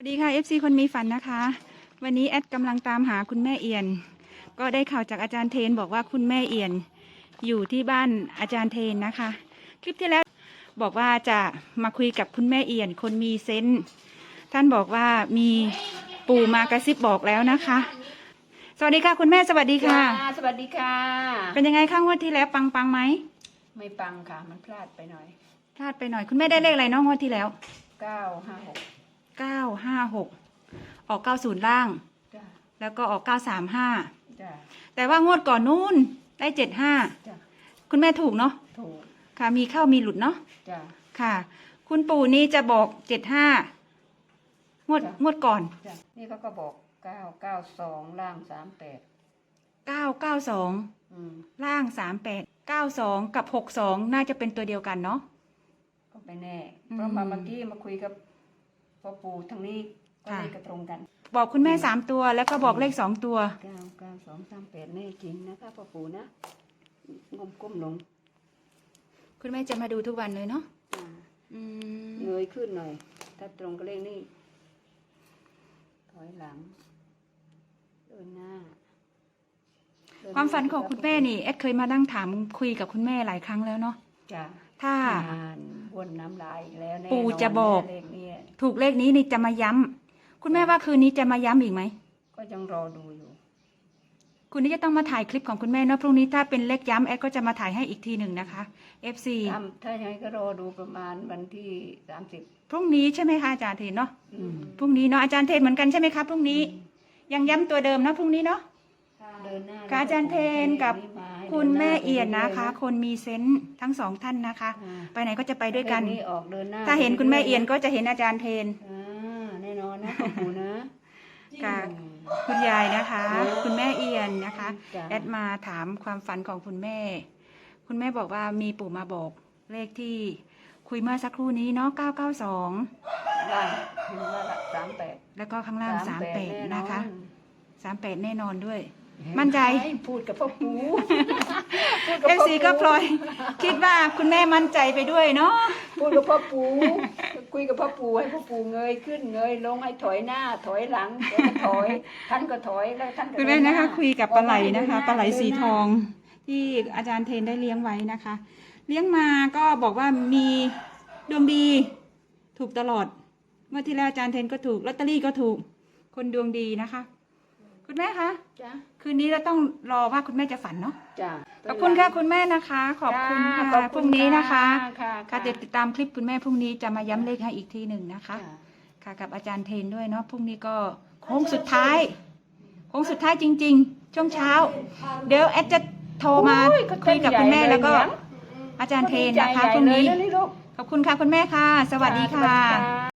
สวัสดีค่ะ FC คนมีฝันนะคะ วันนี้แอดกำลังตามหาคุณแม่เอียน ก็ได้ข่าวจากอาจารย์เทนบอกว่าคุณแม่เอียน อยู่ที่บ้านอาจารย์เทนนะคะ คลิปที่แล้วบอกว่าจะมาคุยกับคุณแม่เอียน คนมีเซนส์ท่านบอกว่ามีปู่มากระซิบบอกแล้วนะคะ สวัสดีค่ะคุณแม่สวัสดีค่ะจ้าสวัสดีค่ะ เป็นยังไงข้างวันที่แล้วปังปังๆไหมไม่ปังค่ะ มันพลาดไปหน่อย พลาดไปหน่อย คุณแม่ได้เลขอะไรน้องงวดที่แล้วเก้าห้าหก เก้าห้าหกออกเก้าศูนย์ล่าง จ้าแล้วก็ออกเก้าสามห้าจ้าแต่ว่างวดก่อนนู้นได้เจ็ดห้าจ้าคุณแม่ถูกเนาะถูกค่ะ มีเข้ามีหลุดเนาะจ้าค่ะ คุณปู่นี่จะบอกเจ็ดห้างวดจ้ะ งวดก่อนจ้านี่เขาก็บอกเก้าเก้าสองล่างสามแปดเก้าเก้าสองอืมล่างสามแปดเก้าสองกับหกสองน่าจะเป็นตัวเดียวกันเนาะ ก็ไม่แน่ อืม เพราะมาเมื่อกี้มาคุยกับ พ่อปู่ทางนี้ก็ค่ะเลขกระตรงกันบอกคุณแม่สามตัว แล้วก็บอกเลขสองตัว เก้าเก้าสองสามแปดแน่จริงนะคะพ่อปู่นะงมก้มลงคุณแม่จะมาดูทุกวันเลยเนาะจ้าอืมเงยขึ้นหน่อย ถ้าตรงกับเลขนี้ถอยหลังเดินหน้าเดินหน้ความฝันของคุณแม่นี่แอดเคยมานั่งถามคุยกับคุณแม่หลายครั้งแล้วเนาะจ้ะถ้า อ่านวนน้ำลายอีกแล้วแน่ปู่นนจะบอกเลขนี้ ถูกเลขนี้นี่จะมาย้ำคุณแม่ว่าคืนนี้จะมาย้ำอีกไหม ก็ยังรอดูอยู่ คุณนี้จะต้องมาถ่ายคลิปของคุณแม่เนอะพรุ่งนี้ถ้าเป็นเลขย้ำแอดก็จะมาถ่ายให้อีกทีหนึ่งนะคะ FC ทำถ้ายังไงก็รอดูประมาณวันที่สามสิบพรุ่งนี้ใช่ไหมคะอาจารย์เทนเนาะพรุ่งนี้เนาะอาจารย์เทนเหมือนกันใช่ไหมคะพรุ่งนี้ยังย้ำตัวเดิมนะพรุ่งนี้เนาะ เดินหน้าค่ะอาจารย์เทนกับ คุณแม่เอียนนะคะ คนมีเซนส์ทั้งสองท่านนะคะ ไปไหนก็จะไปด้วยกันเลขนี้ออกเดินหน้าถ้าเห็นคุณแม่เอียนก็จะเห็นอาจารย์เทนอ่าแน่นอนนะพ่อปู่นะค่ะคุณยายนะคะอืมคุณแม่เอียนนะคะจ้ะแอดมาถามความฝันของคุณแม่ คุณแม่บอกว่ามีปู่มาบอกเลขที่คุยเมื่อสักครู่นี้เนาะ 992ล่างเห็นว่าละสามแปดแล้วก็ข้างล่าง 38 นะคะ 38 แน่นอนด้วยเห็ มั่นใจพูดกับพ่อปู่เอฟซีก็พลอย คิดว่าคุณแม่มั่นใจไปด้วยเนาะ พูดกับพ่อปู่คุยกับพ่อปู่ให้พ่อปู่เงยขึ้นเงยลงให้ถอยหน้า ถอยหลังแกก็ถอย ท่านก็ถอยแล้วท่านก็คุณแม่เดิหนะคะคุยกับปลาไหลนะคะเดิปลาไหลเดินสีน้าทอง ที่อาจารย์เทนได้เลี้ยงไว้นะคะ เลี้ยงมาก็บอกว่ามีดวงดี ถูกตลอดเมื่อที่แล้วอาจารย์เทนก็ถูกลอตเตอรี่ก็ถูก คนดวงดีนะคะ คุณแม่คะจ้ะคืนนี้เราต้องรอว่าคุณแม่จะฝันเนาะจ้ะขอบคุณค่ะคุณแม่นะคะ ขอบคุณจ้าค่ะขอบพรุ่งนี้นะคะค่ะค่ะเดี๋ยวติดตามคลิปคุณแม่พรุ่งนี้จะมาย้ำเลขให้อีกทีหนึ่งนะคะ จ้ะ ค่ะกับอาจารย์เทนด้วยเนาะพรุ่งนี้ก็โค้งสุดท้ายโค้งสุดท้ายจริง ๆ ช่วงเช้า เดี๋ยวแอดจะโทรมาโอ้ก็คุยกับคุณแม่เต้นใหญ่แล้วก็เยอาจารย์เทนนะคะใหญ่พรุ่งนี้เลยะลูกขอบคุณค่ะคุณแม่ค่ะ สวัสดีจ้ค่ะสวัสดีค่ะ